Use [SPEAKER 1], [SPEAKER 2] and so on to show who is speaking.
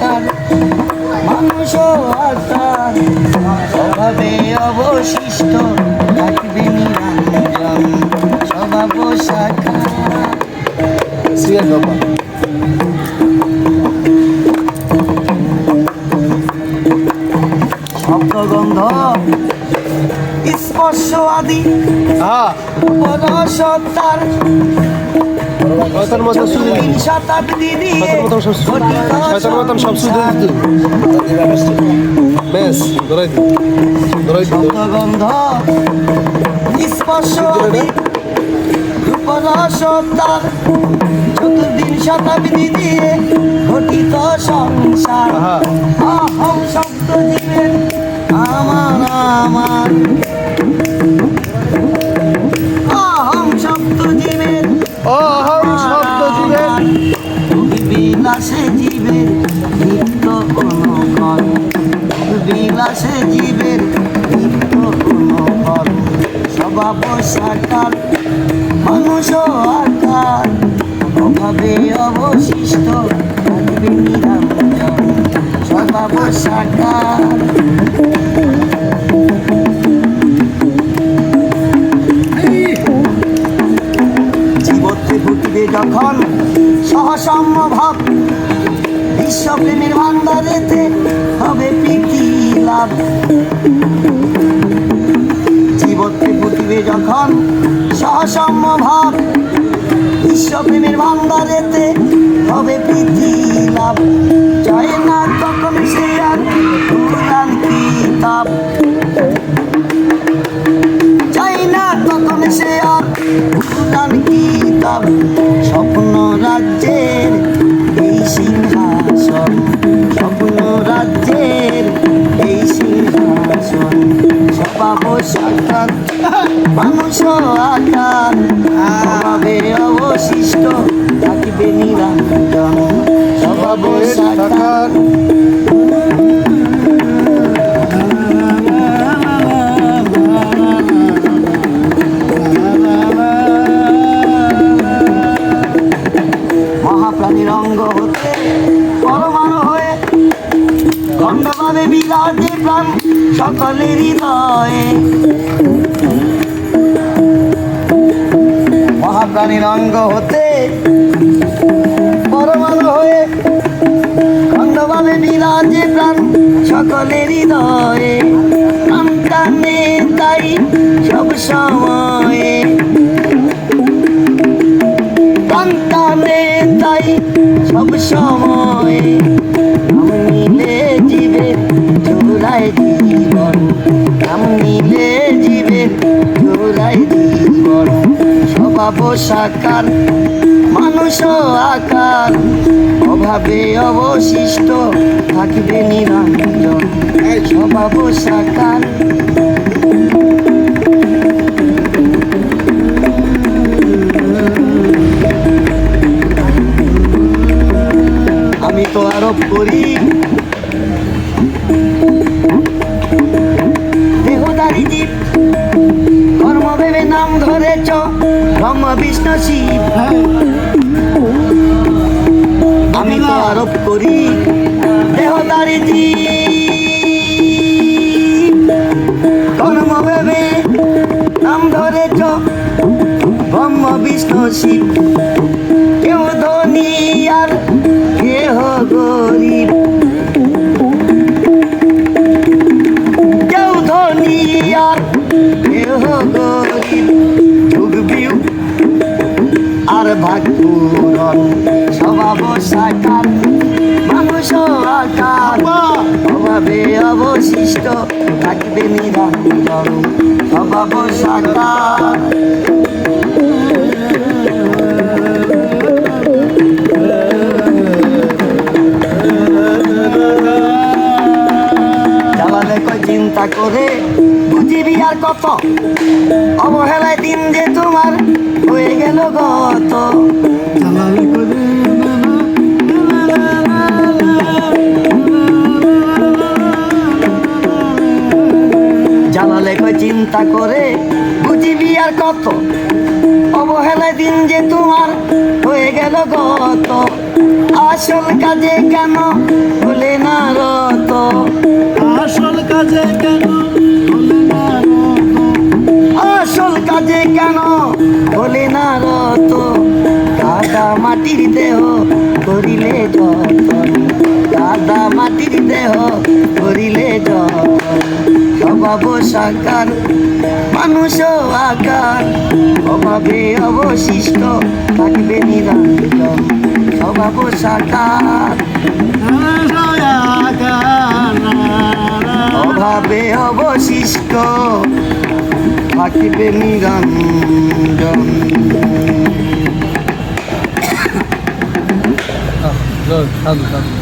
[SPEAKER 1] সাকার মানুষ আকার অভাবে অবশিষ্ট থাকবে নিরঞ্জন স্বভাব সাকার শব্দগন্ধ স্পর্শ আদি
[SPEAKER 2] হ্যাঁ।
[SPEAKER 1] পরশতার
[SPEAKER 2] শয়তান মতন
[SPEAKER 1] শতাব্দী দিয়ে
[SPEAKER 2] শয়তান মতন সব সব শুধু বেশ ধরাই দি ধরাই দি
[SPEAKER 1] শব্দগন্ধ স্পর্শ চতুর্দিন শতাব্দী দিয়ে গঠিত সংসার। অহং শব্দ জীবের আমার আমার। বিলাসে জীবের স্বভাব সাকার, মানুষ আকার, অভাবে অবশিষ্ট থাকবে নিরঞ্জন স্বভাব সাকার। জীবতে যখন সহসম্য ভাব বিশ্বপ্রেমের ভান্ডারেতে হবে প্রীতি। লাভ। জীবতে ফুটবে যখন সহসম্য ভাব বিশ্বপ্রেমের ভান্ডারেতে হবে বৃদ্ধি লাভ। মানুষ আকার অভাবে অবশিষ্ট থাকবে নিরঞ্জন স্বভাব সাকার। মহাপ্রাণীর অঙ্গ হতে পরমাণু হয়ে খণ্ডভাবে বিলাতে প্রাণ সকলের হৃদয়ে। মহাপ্রাণীর অঙ্গ হতে পরমাণু হয়ে খণ্ডভাবে বিলাতে প্রাণ সকলের হৃদয়ে। সন্তানে তাই সব সময়ে। সন্তানে তাই সব সময়। সাকার, মানুষ আকার, অভাবে অবশিষ্ট থাকবে নিরঞ্জন। স্বভাব সাকার। আমি তো আরোপ করি দেহদারি জীব কর্ম ভেবে নাম ধরেছ। শিব। আমি আরোপ করি দেহদারি কর্ম ভেবে নাম ধরেছ ব্রহ্ম বিষ্ণু শিব। পূরণ স্বভাব সাকার মানুষ আকার অভাবে অবশিষ্ট থাকবে নিরঞ্জন স্বভাব সাকার। চিন্তা করে বুঝিবি আর কত? অবহেলায় দিন যে তোমার হয়ে গেল গত। জ্বালালে কয় চিন্তা করে বুঝিবি আর কত? অবহেলায় দিন যে তোমার হয়ে গেল গত। আসল কাজে কেন ভুলে না রত?
[SPEAKER 3] আসল কাজে কেন?
[SPEAKER 1] আসল কাজে কেন ভুলে না রত? কাদা মাটির দেহ করিলে যতন স্বভাব সাকার, মানুষ আকার, অভাবে অবশিষ্ট থাকবে নিরঞ্জন স্বভাব সাকার। অভাবে অবশিষ্ট থাকিবে নিরঞ্জন
[SPEAKER 2] সাধু সাধু।